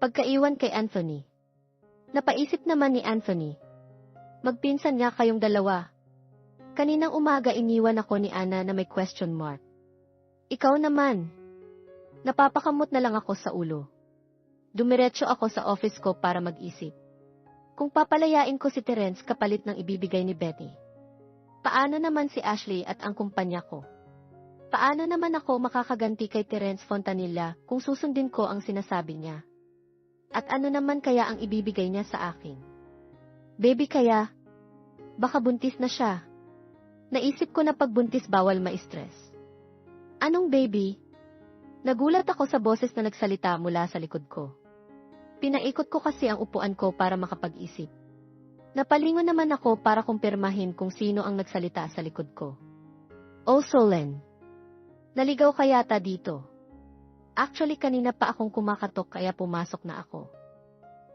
Pagkaiwan kay Anthony. Napaisip naman ni Anthony. Magpinsan nga kayong dalawa. Kaninang umaga iniwan ako ni Ana na may question mark. Ikaw naman. Napapakamot na lang ako sa ulo. Dumiretso ako sa office ko para mag-isip. Kung papalayain ko si Terence kapalit ng ibibigay ni Betty. Paano naman si Ashley at ang kumpanya ko? Paano naman ako makakaganti kay Terence Fontanilla kung susundin ko ang sinasabi niya? At ano naman kaya ang ibibigay niya sa akin? Baby kaya? Baka buntis na siya. Naisip ko na pagbuntis bawal ma-stress. Anong baby? Nagulat ako sa boses na nagsalita mula sa likod ko. Pinaikot ko kasi ang upuan ko para makapag-isip. Napalingon naman ako para kumpirmahin kung sino ang nagsalita sa likod ko. Oh, Solen. Naligaw ka yata dito. Actually, kanina pa akong kumakatok kaya pumasok na ako.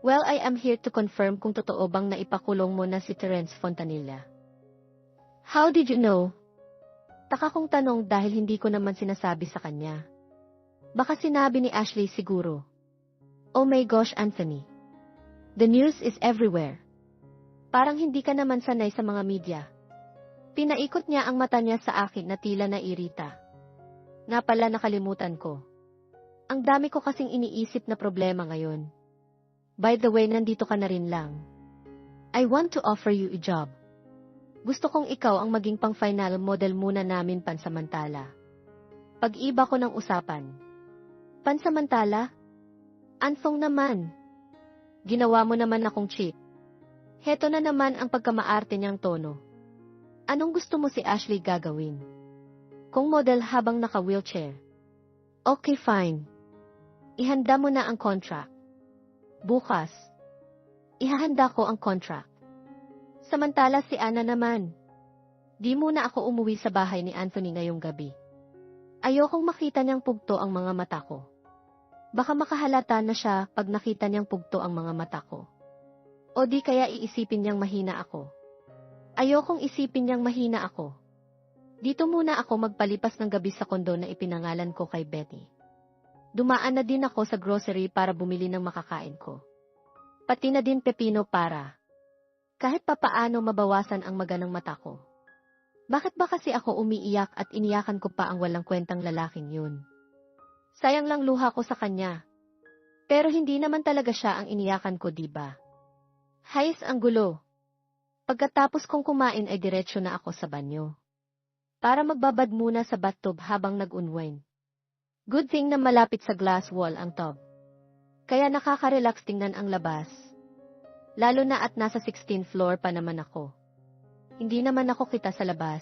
Well, I am here to confirm kung totoo bang naipakulong mo na si Terence Fontanilla. How did you know? Taka kong tanong dahil hindi ko naman sinasabi sa kanya. Baka sinabi ni Ashley siguro. Oh my gosh, Anthony. The news is everywhere. Parang hindi ka naman sanay sa mga media. Pinaikot niya ang mata niya sa akin na tila nairita. Nga pala nakalimutan ko. Ang dami ko kasing iniisip na problema ngayon. By the way, nandito ka na rin lang. I want to offer you a job. Gusto kong ikaw ang maging pang-final model muna namin pansamantala. Pag-iba ko ng usapan. Pansamantala? Anfong naman. Ginawa mo naman akong cheap. Heto na naman ang pagkamaarte niyang tono. Anong gusto mo si Ashley gagawin? Kung model habang naka-wheelchair. Okay, fine. Ihanda mo na ang contract. Bukas. Ihahanda ko ang contract. Samantala si Ana naman. Di muna ako umuwi sa bahay ni Anthony ngayong gabi. Ayokong makita niyang pugto ang mga mata ko. Baka makahalata na siya pag nakita niyang pugto ang mga mata ko. O di kaya iisipin niyang mahina ako. Ayokong isipin niyang mahina ako. Dito muna ako magpalipas ng gabi sa kondo na ipinangalan ko kay Betty. Dumaan na din ako sa grocery para bumili ng makakain ko. Pati na din pepino para. Kahit papaano mabawasan ang maganang mata ko. Bakit ba kasi ako umiiyak at iniyakan ko pa ang walang kwentang lalaking yun? Sayang lang luha ko sa kanya. Pero hindi naman talaga siya ang iniyakan ko, di ba? Hayes ang gulo. Pagkatapos kong kumain ay diretsyo na ako sa banyo. Para magbabad muna sa bathtub habang nag-unwind. Good thing na malapit sa glass wall ang tub. Kaya nakaka-relax tingnan ang labas. Lalo na at nasa 16th floor pa naman ako. Hindi naman ako kita sa labas.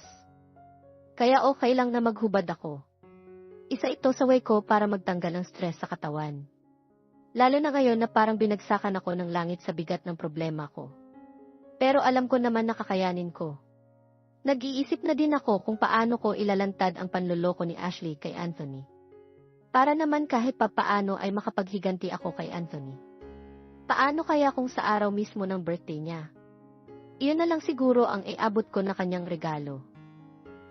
Kaya okay lang na maghubad ako. Isa ito sa way ko para magtanggal ng stress sa katawan. Lalo na ngayon na parang binagsakan ako ng langit sa bigat ng problema ko. Pero alam ko naman na kakayanin ko. Nag-iisip na din ako kung paano ko ilalantad ang panloloko ni Ashley kay Anthony. Para naman kahit papaano ay makapaghiganti ako kay Anthony. Paano kaya kung sa araw mismo ng birthday niya? Iyon na lang siguro ang iabot ko na kanyang regalo.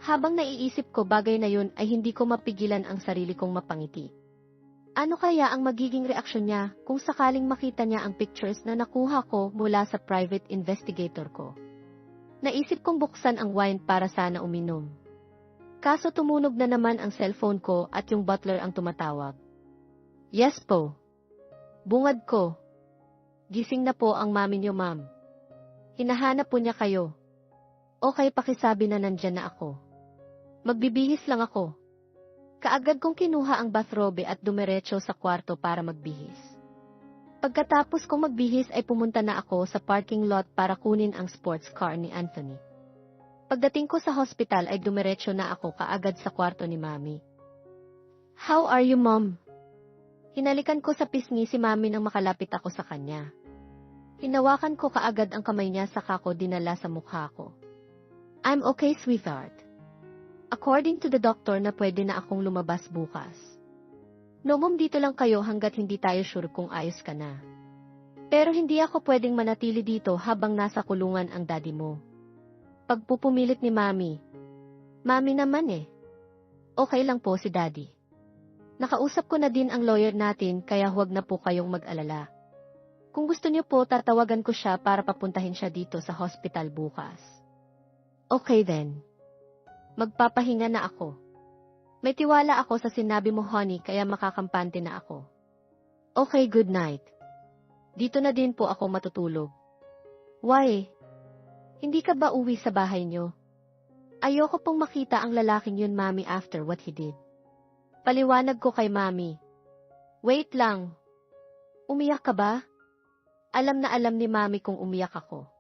Habang naiisip ko bagay na yun ay hindi ko mapigilan ang sarili kong mapangiti. Ano kaya ang magiging reaksyon niya kung sakaling makita niya ang pictures na nakuha ko mula sa private investigator ko? Naisip kong buksan ang wine para sana uminom. Kaso tumunog na naman ang cellphone ko at yung butler ang tumatawag. Yes po. Bungad ko. Gising na po ang mami niyo ma'am. Hinahanap po niya kayo. Okay pakisabi na nandyan na ako. Magbibihis lang ako. Kaagad kong kinuha ang bathrobe at dumiretso sa kwarto para magbihis. Pagkatapos kong magbihis ay pumunta na ako sa parking lot para kunin ang sports car ni Anthony. Pagdating ko sa hospital ay dumiretso na ako kaagad sa kwarto ni Mami. How are you, Mom? Hinalikan ko sa pisngi si Mami nang makalapit ako sa kanya. Hinawakan ko kaagad ang kamay niya saka ko dinala sa mukha ko. I'm okay, sweetheart. According to the doctor na pwede na akong lumabas bukas. No mom dito lang kayo hanggat hindi tayo sure kung ayos ka na. Pero hindi ako pwedeng manatili dito habang nasa kulungan ang daddy mo. Pagpupumilit ni mami. Mami naman eh. Okay lang po si daddy. Nakausap ko na din ang lawyer natin kaya huwag na po kayong mag-alala. Kung gusto niyo po, tatawagan ko siya para papuntahin siya dito sa hospital bukas. Okay then. Magpapahinga na ako. May tiwala ako sa sinabi mo, honey, kaya makakampante na ako. Okay, good night. Dito na din po ako matutulog. Why? Hindi ka ba uwi sa bahay niyo? Ayoko pong makita ang lalaking yun, mami, after what he did. Paliwanag ko kay mami. Wait lang. Umiyak ka ba? Alam na alam ni mami kung umiyak ako.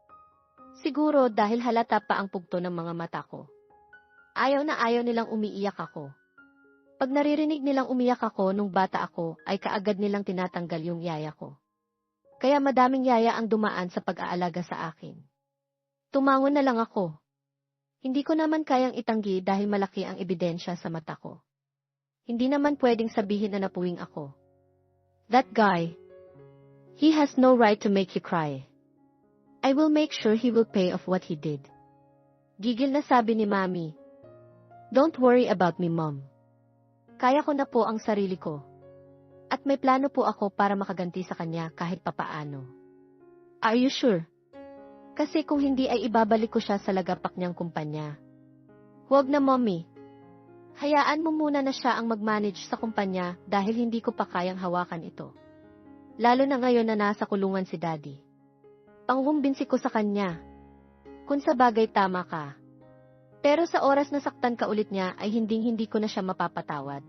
Siguro dahil halata pa ang pugto ng mga mata ko. Ayaw na ayaw nilang umiiyak ako. Pag naririnig nilang umiyak ako nung bata ako, ay kaagad nilang tinatanggal yung yaya ko. Kaya madaming yaya ang dumaan sa pag-aalaga sa akin. Tumangon na lang ako. Hindi ko naman kayang itanggi dahil malaki ang ebidensya sa mata ko. Hindi naman pwedeng sabihin na napuwing ako. That guy. He has no right to make you cry. I will make sure he will pay off what he did. Gigil na sabi ni Mami. Don't worry about me, Mom. Kaya ko na po ang sarili ko. At may plano po ako para makaganti sa kanya kahit papaano. Are you sure? Kasi kung hindi ay ibabalik ko siya sa lagapak niyang kumpanya. Huwag na, Mommy. Hayaan mo muna na siya ang mag-manage sa kumpanya dahil hindi ko pa kayang hawakan ito. Lalo na ngayon na nasa kulungan si Daddy. Panghumbinsi ko sa kanya. Kung sa bagay tama ka. Pero sa oras na saktan ka ulit niya ay hinding-hindi ko na siya mapapatawad.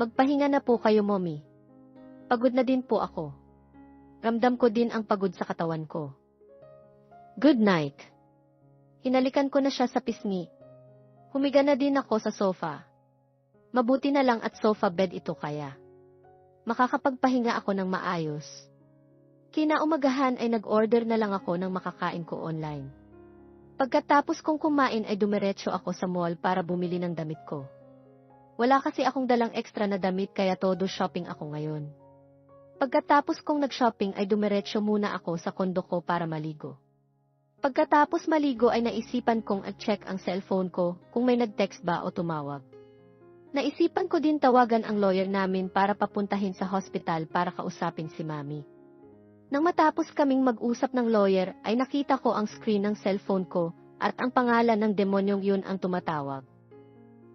Magpahinga na po kayo, Mommy. Pagod na din po ako. Ramdam ko din ang pagod sa katawan ko. Good night. Hinalikan ko na siya sa pisngi. Humiga na din ako sa sofa. Mabuti na lang at sofa bed ito kaya. Makakapagpahinga ako ng maayos. Kinaumagahan ay nag-order na lang ako ng makakain ko online. Pagkatapos kong kumain ay dumiretso ako sa mall para bumili ng damit ko. Wala kasi akong dalang extra na damit kaya todo shopping ako ngayon. Pagkatapos kong nag-shopping ay dumiretso muna ako sa kondo ko para maligo. Pagkatapos maligo ay naisipan kong at-check ang cellphone ko kung may nag-text ba o tumawag. Naisipan ko din tawagan ang lawyer namin para papuntahin sa hospital para kausapin si Mami. Nang matapos kaming mag-usap ng lawyer ay nakita ko ang screen ng cellphone ko at ang pangalan ng demonyong yun ang tumatawag.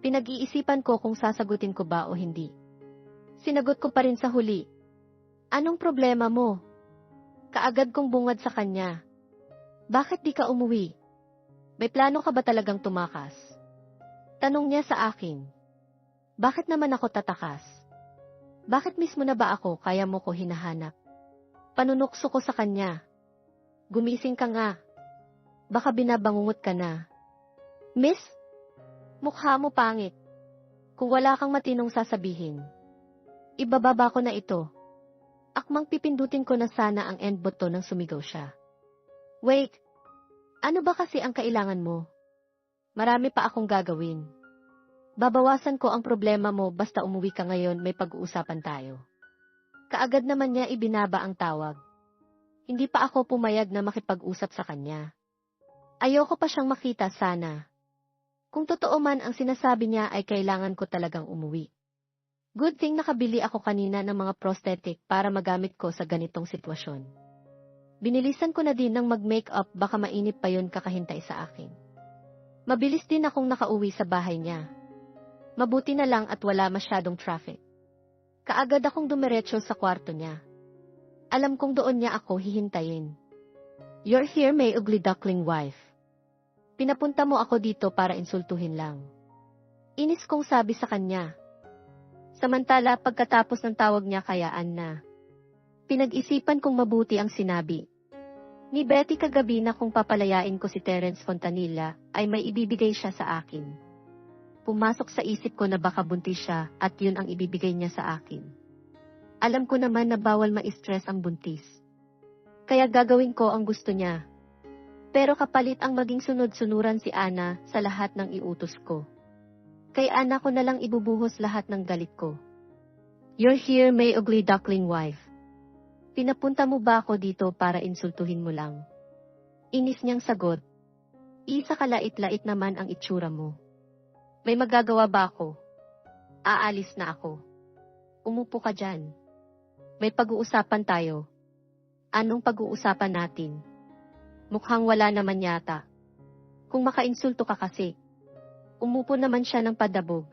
Pinag-iisipan ko kung sasagutin ko ba o hindi. Sinagot ko pa rin sa huli. Anong problema mo? Kaagad kong bungad sa kanya. Bakit di ka umuwi? May plano ka ba talagang tumakas? Tanong niya sa akin. Bakit naman ako tatakas? Bakit mismo na ba ako kaya mo ko hinahanap? Panunukso ko sa kanya. Gumising ka nga. Baka binabangungot ka na. Miss, mukha mo pangit. Kung wala kang matinong sasabihin. Ibababa ko na ito. Akmang pipindutin ko na sana ang end button nang sumigaw siya. Wait, ano ba kasi ang kailangan mo? Marami pa akong gagawin. Babawasan ko ang problema mo basta umuwi ka ngayon may pag-uusapan tayo. Kaagad naman niya ibinaba ang tawag. Hindi pa ako pumayag na makipag-usap sa kanya. Ayoko pa siyang makita sana. Kung totoo man ang sinasabi niya ay kailangan ko talagang umuwi. Good thing nakabili ako kanina ng mga prosthetic para magamit ko sa ganitong sitwasyon. Binilisan ko na din ng mag-makeup baka mainip pa yon kakahintay sa akin. Mabilis din akong nakauwi sa bahay niya. Mabuti na lang at wala masyadong traffic. Kaagad akong dumiretso sa kwarto niya. Alam kong doon niya ako hihintayin. You're here, may ugly duckling wife. Pinapunta mo ako dito para insultuhin lang. Inis kong sabi sa kanya. Samantala, pagkatapos ng tawag niya kayaan na. Pinag-isipan kong mabuti ang sinabi. Ni Betty kagabi na kung papalayain ko si Terence Fontanilla, ay may ibibigay siya sa akin. Pumasok sa isip ko na baka buntis siya at yun ang ibibigay niya sa akin. Alam ko naman na bawal ma-stress ang buntis. Kaya gagawin ko ang gusto niya. Pero kapalit ang maging sunod-sunuran si Ana sa lahat ng iutos ko. Kay Ana ko na lang ibubuhos lahat ng galit ko. You're here, may ugly duckling wife. Pinapunta mo ba ako dito para insultuhin mo lang? Inis niyang sagot. Isa kalait-lait naman ang itsura mo. May magagawa ba ako? Aalis na ako. Umupo ka dyan. May pag-uusapan tayo. Anong pag-uusapan natin? Mukhang wala naman yata. Kung makainsulto ka kasi. Umupo naman siya ng padabog.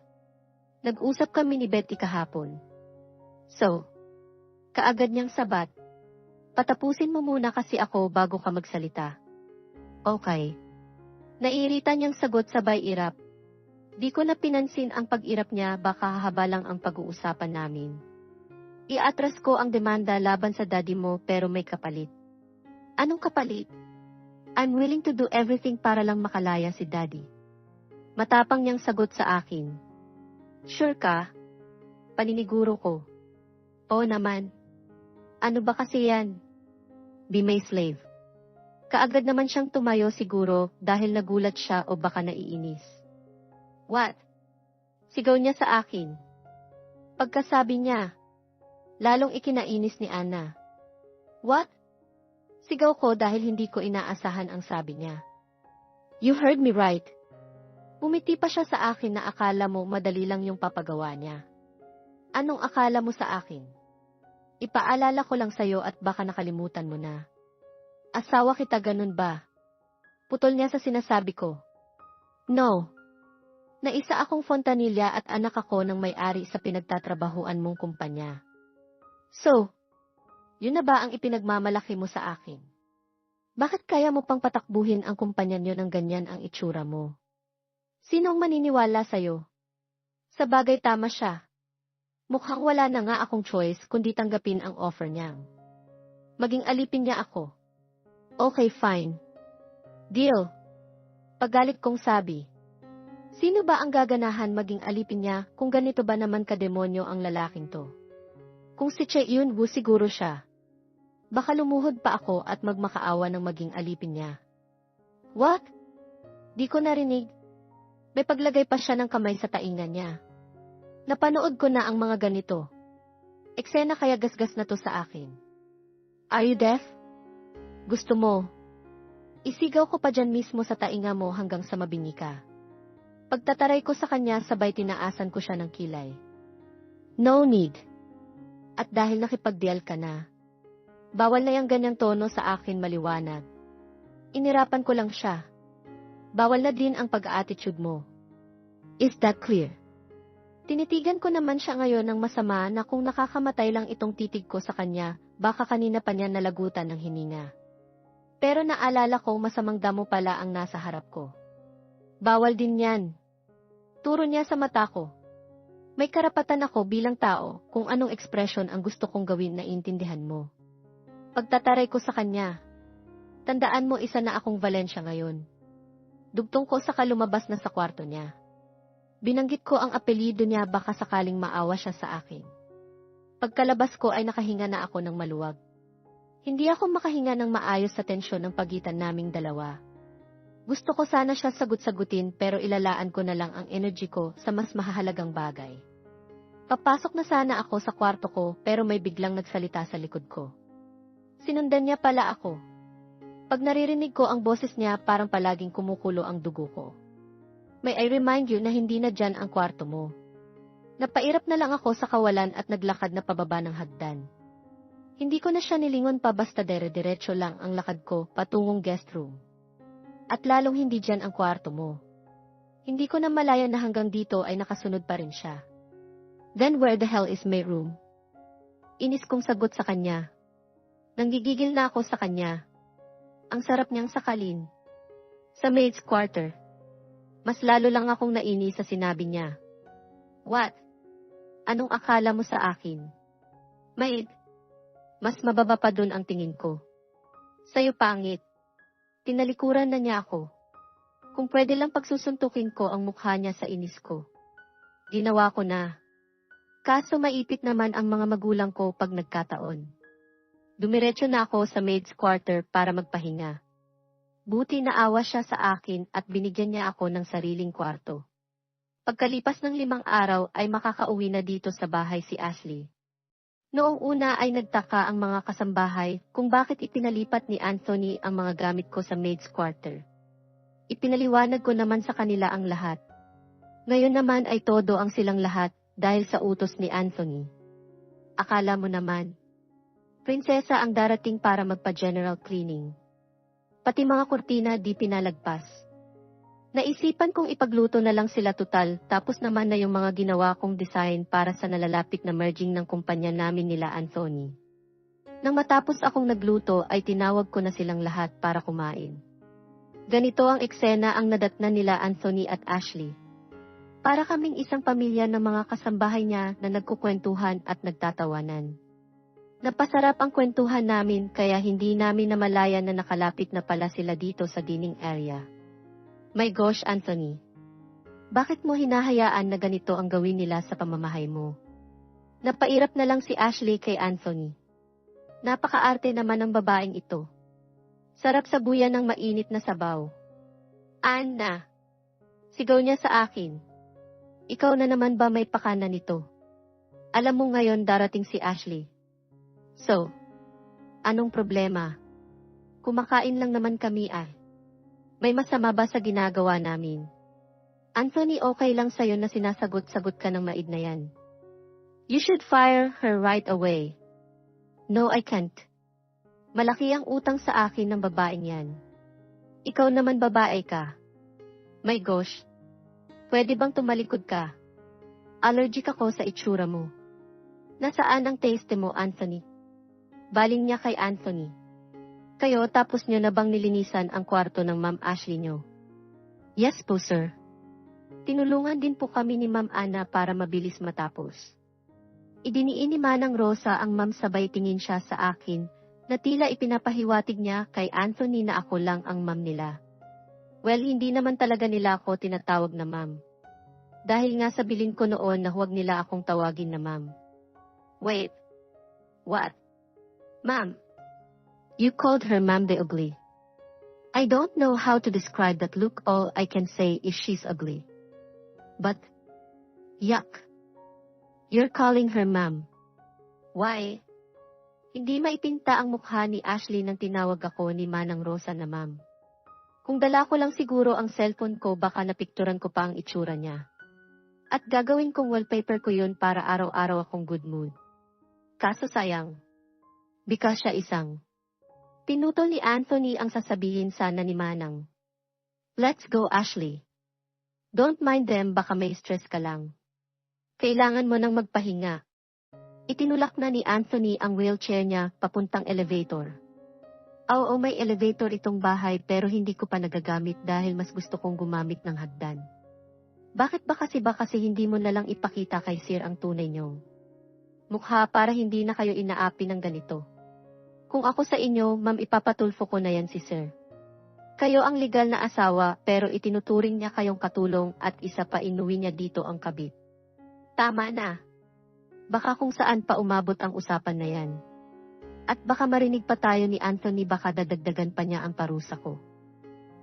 Nag-usap kami ni Betty kahapon. So, kaagad niyang sabat. Patapusin mo muna kasi ako bago ka magsalita. Okay. Naiirita niyang sagot sabay irap. Di ko na pinansin ang pag-irap niya baka hahaba lang ang pag-uusapan namin. Iatras ko ang demanda laban sa daddy mo pero may kapalit. Anong kapalit? I'm willing to do everything para lang makalaya si daddy. Matapang niyang sagot sa akin. Sure ka? Paniniguro ko. Oo naman. Ano ba kasi yan? Be my slave. Kaagad naman siyang tumayo siguro dahil nagulat siya o baka naiinis. What? Sigaw niya sa akin. Pagkasabi niya, lalong ikinainis ni Anna. What? Sigaw ko dahil hindi ko inaasahan ang sabi niya. You heard me right. Umiti pa siya sa akin na akala mo madali lang yung papagawa niya. Anong akala mo sa akin? Ipaalala ko lang sa'yo at baka nakalimutan mo na. Asawa kita ganun ba? Putol niya sa sinasabi ko. No. Naisa akong fontanilya at anak ako ng may-ari sa pinagtatrabahuan mong kumpanya. So, yun na ba ang ipinagmamalaki mo sa akin? Bakit kaya mo pang patakbuhin ang kumpanya niyo ng ganyan ang itsura mo? Sino ang maniniwala sa'yo? Sa bagay tama siya. Mukhang wala na nga akong choice kundi tanggapin ang offer niya. Maging alipin niya ako. Okay, fine. Deal. Pagalit kong sabi. Sino ba ang gaganahan maging alipin niya kung ganito ba naman kademonyo ang lalaking to? Kung si Che Yun Wu siguro siya. Baka lumuhod pa ako at magmakaawa ng maging alipin niya. What? Di ko narinig. May paglagay pa siya ng kamay sa taingan niya. Napanood ko na ang mga ganito. Eksena kaya gasgas na to sa akin. Are you deaf? Gusto mo? Isigaw ko pa dyan mismo sa tainga mo hanggang sa mabingi ka. Pagtataray ko sa kanya sabay tinaasan ko siya ng kilay. No need. At dahil nakipagdial ka na, bawal na yung ganyang tono sa akin maliwanag. Inirapan ko lang siya. Bawal na din ang pag-attitude mo. Is that clear? Tinitigan ko naman siya ngayon ng masama na kung nakakamatay lang itong titig ko sa kanya, baka kanina pa niya nalagutan ng hininga. Pero naalala ko masamang damo pala ang nasa harap ko. Bawal din yan. Turo niya sa mata ko. May karapatan ako bilang tao kung anong ekspresyon ang gusto kong gawin na intindihan mo. Pagtataray ko sa kanya. Tandaan mo isa na akong Valencia ngayon. Dugtong ko sa kalumabas na sa kwarto niya. Binanggit ko ang apelido niya baka sakaling maawa siya sa akin. Pagkalabas ko ay nakahinga na ako ng maluwag. Hindi ako makahinga ng maayos sa tensyon ng pagitan naming dalawa. Gusto ko sana siya sagut-sagutin pero ilalaan ko na lang ang energy ko sa mas mahahalagang bagay. Papasok na sana ako sa kwarto ko pero may biglang nagsalita sa likod ko. Sinundan niya pala ako. Pag naririnig ko ang boses niya parang palaging kumukulo ang dugo ko. May I remind you na hindi na dyan ang kwarto mo. Napairap na lang ako sa kawalan at naglakad na pababa ng hagdan. Hindi ko na siya nilingon pa basta dere-diretso lang ang lakad ko patungong guest room. At lalong hindi dyan ang kwarto mo. Hindi ko na malaya na hanggang dito ay nakasunod pa rin siya. Then where the hell is my room? Inis kong sagot sa kanya. Nanggigigil na ako sa kanya. Ang sarap niyang sakalin. Sa maid's quarter. Mas lalo lang akong naini sa sinabi niya. What? Anong akala mo sa akin? Maid. Mas mababa pa dun ang tingin ko. Sa'yo pangit. Tinalikuran na niya ako. Kung pwede lang pagsusuntukin ko ang mukha niya sa inis ko. Ginawa ko na. Kaso maipit naman ang mga magulang ko pag nagkataon. Dumiretso na ako sa maid's quarter para magpahinga. Buti naawa siya sa akin at binigyan niya ako ng sariling kwarto. Pagkalipas ng limang araw ay makakauwi na dito sa bahay si Ashley. Noong una ay nagtaka ang mga kasambahay kung bakit ipinalipat ni Anthony ang mga gamit ko sa maid's quarter. Ipinaliwanag ko naman sa kanila ang lahat. Ngayon naman ay todo ang silang lahat dahil sa utos ni Anthony. akala mo naman. Prinsesa ang darating para magpa-general cleaning. Pati mga kurtina di pinalagpas. Naisipan kong ipagluto na lang sila total tapos naman na yung mga ginawa kong design para sa nalalapit na merging ng kumpanya namin nila Anthony. Nang matapos akong nagluto ay tinawag ko na silang lahat para kumain. Ganito ang eksena ang nadatnan nila Anthony at Ashley. Para kaming isang pamilya ng mga kasambahay niya na nagkukwentuhan at nagtatawanan. Napasarap ang kwentuhan namin kaya hindi namin namalayan na nakalapit na pala sila dito sa dining area. My gosh, Anthony. Bakit mo hinahayaan na ganito ang gawin nila sa pamamahay mo? Napairap na lang si Ashley kay Anthony. Napakaarte naman ng babaeng ito. Sarap sa buya ng mainit na sabaw. Anna. Sigaw niya sa akin. Ikaw na naman ba may pakana nito? Alam mo ngayon darating si Ashley. So, anong problema? Kumakain lang naman kami ay. May masama ba sa ginagawa namin? Anthony, okay lang sa'yo na sinasagot-sagot ka ng maid na yan. You should fire her right away. No, I can't. Malaki ang utang sa akin ng babaeng yan. Ikaw naman babae ka. My gosh. Pwede bang tumalikod ka? Allergic ako sa itsura mo. Nasaan ang taste mo, Anthony? Baling niya kay Anthony. Kayo tapos niyo na bang nilinisan ang kwarto ng Ma'am Ashley niyo? Yes po, sir. Tinulungan din po kami ni Ma'am Ana para mabilis matapos. Idiniin ni Manang Rosa ang ma'am sabay tingin siya sa akin, na tila ipinapahiwatig niya kay Anthony na ako lang ang ma'am nila. Well, hindi naman talaga nila ako tinatawag na ma'am. Dahil nga sa bilin ko noon na huwag nila akong tawagin na ma'am. Wait. What? Ma'am. You called her Ma'am de Ugly. I don't know how to describe that look all I can say is she's ugly. But, yuck. You're calling her ma'am. Why? Hindi maipinta ang mukha ni Ashley nang tinawag ako ni Manang Rosa na ma'am. Kung dala ko lang siguro ang cellphone ko baka napikturan ko pa ang itsura niya. At gagawin kong wallpaper ko yun para araw-araw akong good mood. Kaso sayang. Because siya isang. Pinutol ni Anthony ang sasabihin sana ni Manang. Let's go, Ashley. Don't mind them, baka may stress ka lang. Kailangan mo nang magpahinga. Itinulak na ni Anthony ang wheelchair niya papuntang elevator. Oo, may elevator itong bahay pero hindi ko pa nagagamit dahil mas gusto kong gumamit ng hagdan. Bakit ba kasi ba kasi hindi mo nalang ipakita kay Sir ang tunay niyong mukha para hindi na kayo inaapi ng ganito? Kung ako sa inyo, ma'am ipapatulfo ko na yan si Sir. Kayo ang legal na asawa pero itinuturing niya kayong katulong at isa pa inuwi niya dito ang kabit. Tama na. Baka kung saan pa umabot ang usapan na yan. At baka marinig pa tayo ni Anthony baka dadagdagan pa niya ang parusa ko.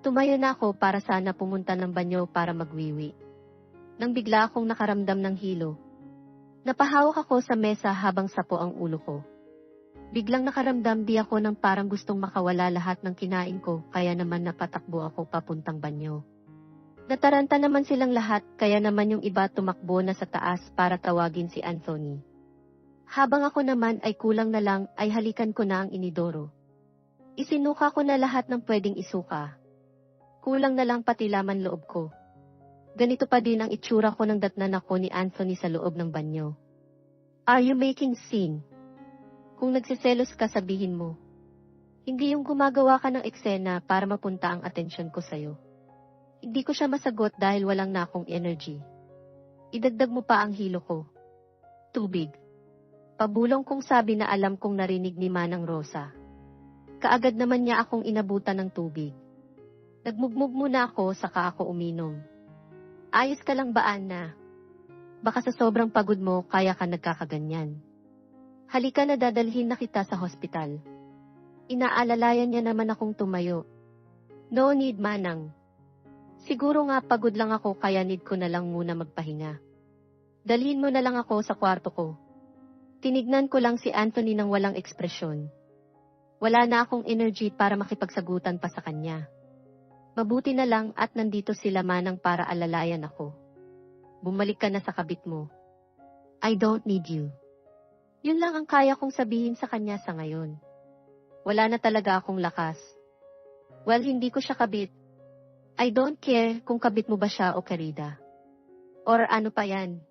Tumayo na ako para sana pumunta ng banyo para magwiwi. Nang bigla akong nakaramdam ng hilo. Napahawak ako sa mesa habang sapo ang ulo ko. Biglang nakaramdam di ako ng parang gustong makawala lahat ng kinain ko kaya naman napatakbo ako papuntang banyo. Nataranta naman silang lahat kaya naman yung iba tumakbo na sa taas para tawagin si Anthony. Habang ako naman ay kulang na lang ay halikan ko na ang inidoro. Isinuka ko na lahat ng pwedeng isuka. Kulang na lang pati laman loob ko. Ganito pa din ang itsura ko ng datnan ako ni Anthony sa loob ng banyo. Are you making scene? Kung nagsiselos ka sabihin mo. Hindi yung gumagawa ka ng eksena para mapunta ang atensyon ko sa'yo. Hindi ko siya masagot dahil walang na akong energy. Idagdag mo pa ang hilo ko. Tubig. Pabulong kong sabi na alam kong narinig ni Manang Rosa. Kaagad naman niya akong inabutan ng tubig. Nagmugmug muna ako saka ako uminom. Ayos ka lang ba, Anna? Baka sa sobrang pagod mo kaya ka nagkakaganyan. Halika na dadalhin na kita sa hospital. Inaalalayan niya naman akong tumayo. No need, Manang. Siguro nga pagod lang ako kaya need ko na lang muna magpahinga. Dalhin mo na lang ako sa kwarto ko. Tinignan ko lang si Anthony ng walang ekspresyon. Wala na akong energy para makipagsagutan pa sa kanya. Mabuti na lang at nandito sila manang para alalayan ako. Bumalik ka na sa kabit mo. I don't need you. Yun lang ang kaya kong sabihin sa kanya sa ngayon. Wala na talaga akong lakas. Well, hindi ko siya kabit. I don't care kung kabit mo ba siya o karida. Or ano pa yan.